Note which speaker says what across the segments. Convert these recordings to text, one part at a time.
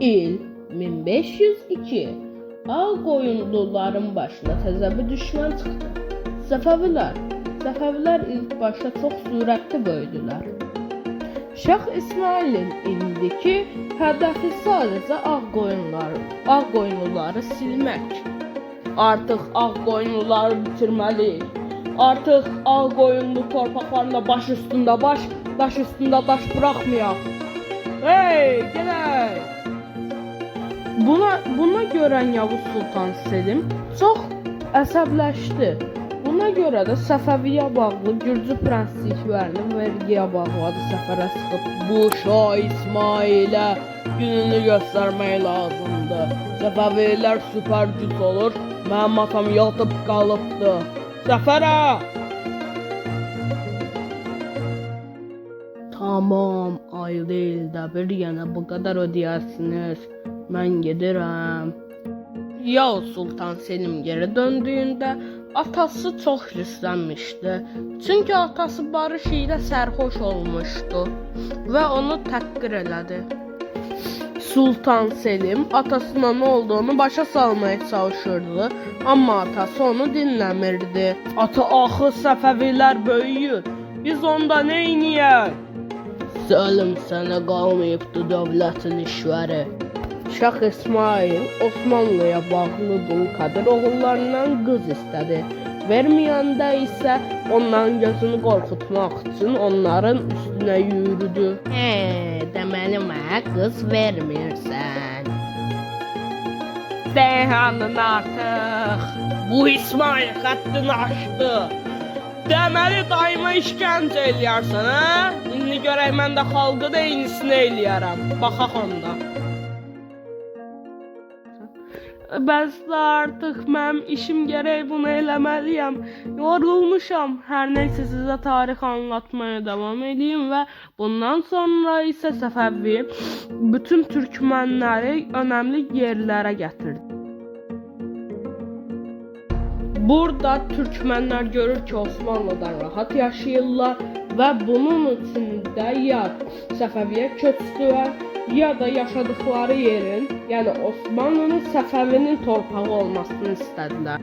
Speaker 1: İl 1502 Ağqoyunluların başına təzə bir düşman çıxdı. Səfəvilər. Səfəvilər ilk başta çox sürətli böyüdülər. Şah İsmailin indiki hədəfi sadəcə Ağqoyunları, Ağqoyunluları silmək. Artıq Ağqoyunluları bitirməliyik. Artıq Ağqoyunlu torpaqlarında baş üstündə baş, daş üstündə daş buraxmayaq. Hey, gələk! Buna buna görən Yavuz Sultan Selim çox əsəbləşdi. Buna görə də Səfəviyə bağlı Gürcü prensliklərini vergiyə bağladı səfərə sıxıb. Bu Şah İsmailə gününü göstərmək lazımdır. Səfəvilər süper güc olur. Mənim atam yatıb qalıbdı. Səfərə! Tamam, ayda ildə bir yenə bu qədər ödəyərsiniz. Mən gedirəm. Yavuz Sultan Selim geri döndüyündə atası çox hirslənmişdi. Çünki atası barış ilə sərxoş olmuşdu və onu təhqir elədi. Sultan Selim atasına nə olduğunu başa salmaya çalışırdı, amma atası onu dinləmirdi. Ata axı Səfəvilər böyüyür. Biz onda nə edəyik? Selim sənə qalmayıbdı dövlətin işləri. Şah İsmail Osmanlıya bağlı Dulkadir oğullarından qız istədi. Verməyəndə isə onların gözünü qorxutmaq üçün onların üstünə yürüdü. Hə, deməli mənə qız vermirsən. Deyhanın artıq. Bu İsmail xəttini aşdı. Deməli daima işgəncə eləyərsən, hə? İndi görək mən də xalqı da eynisini eləyərəm. Baxaq onda. Bəsdə artıq mənim işim gərək bunu eləməliyəm. Yorulmuşam. Hər nəysə sizə tarix anlatmaya davam edeyim və bundan sonra isə Səfəvi bütün türkmənləri önəmli yerlərə gətirdi. Burada Türkmenler görür ki Osmanlı'dan rahat yaşayırlar ve bunun için de ya Səfəviyə köçdülər ya da yaşadıkları yerin, yəni Osmanlı'nın Səfəvinin torpağı olmasını istədilər.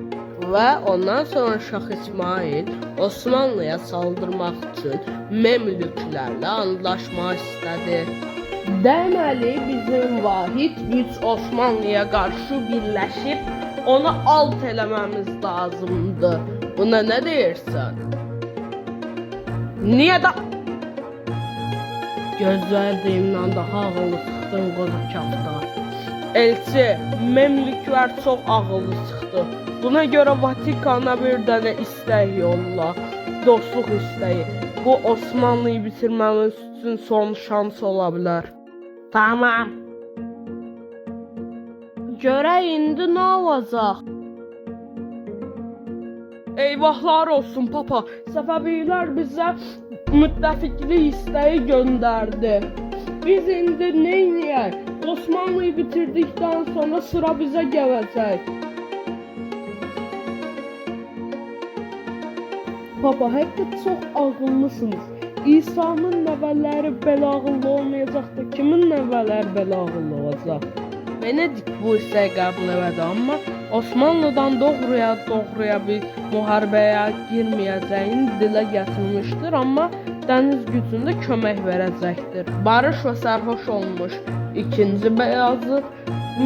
Speaker 1: Və ondan sonra Şah İsmail Osmanlı'ya saldırmaq üçün Memlüklərlə anlaşma istədi. Deməli bizim vahid güc Osmanlı'ya qarşı birləşib onu alt eləməmiz lazımdır. Buna nə deyirsən? Niyə də Gözlədiyimdən daha ağıllı çıxdın qoca kaftar. Elçi, Memlüklər çox ağıllı çıxdı. Buna görə Vatikana bir dənə istək yolla. Dostluq istəyi. Bu Osmanlıyı bitirməmiz üçün son şans ola bilər. Tamam. Görək indi nə olacaq? Eyvahlar olsun papa. Səfəvilər bizə müttəfiqlik istəyi göndərdi. Biz indi nə edək? Osmanlıyı bitirdikdən sonra sıra bizə gələcək. Papa, həqiqət çox ağıllısınız. İsa'nın nəvələri belə ağıllı olmayacaq da kimin nəvələri belə ağıllı olacaq? Venedik bu hissəyi qəbul elədi, amma Osmanlıdan doğruya doğruya bir müharibəyə girməyəcəyini dilə gətirmişdir, amma dəniz gücündə kömək verəcəkdir. Barış və sərxoş olmuş ikinci Bəyazıd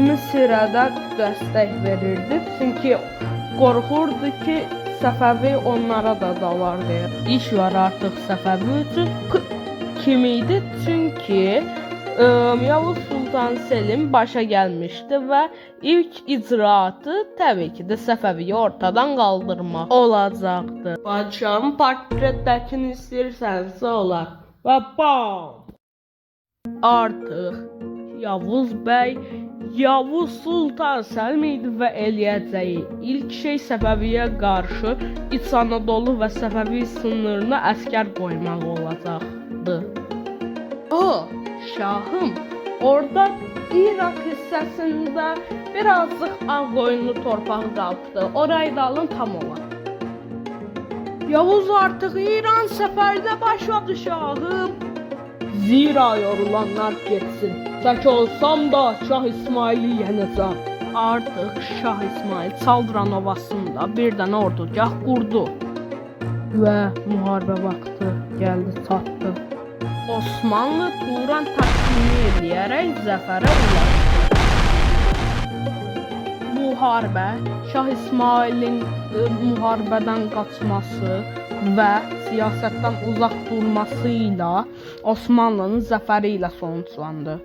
Speaker 1: Misirə də dəstək verirdi, çünki qorxurdu ki, Səfəvi onlara da davar verir. İş var artıq Səfəvi üçün K- kim idi? Çünki Yavuz Sultan Selim başa gəlmişdi və ilk icraatı təbii ki də Səfəviyi ortadan qaldırmaq olacaqdı. Padşahın portretdəkini istəyirsənsə olar. Və bam! Artıq Yavuz bəy Yavuz Sultan Selim idi və eləyəcəyi ilk şey Səfəviyə qarşı İç Anadolu və Səfəvi sınırına əskər qoymaq olacaqdı. O, şahım, orada İrak hissəsində birazcık ağ qoyunlu torpaq qaldı. Orayı da alın tam olar. Yavuz artıq İran səfərdə başladı şahım. Zira yorulanlar getsin. Tək olsam da Şah İsmaili yenəcəm. Artıq Şah İsmail Çaldıran ovasında bir dənə ordugah qurdu. Və müharibə vaxtı gəldi çatdı. Osmanlı Turan təslimi eləyərək zəfərə ulaşdı. Müharibə Şah İsmailin e, müharibədən qaçması və siyasətdən uzaq durması ilə Osmanlının zəfəri ilə sonuçlandı.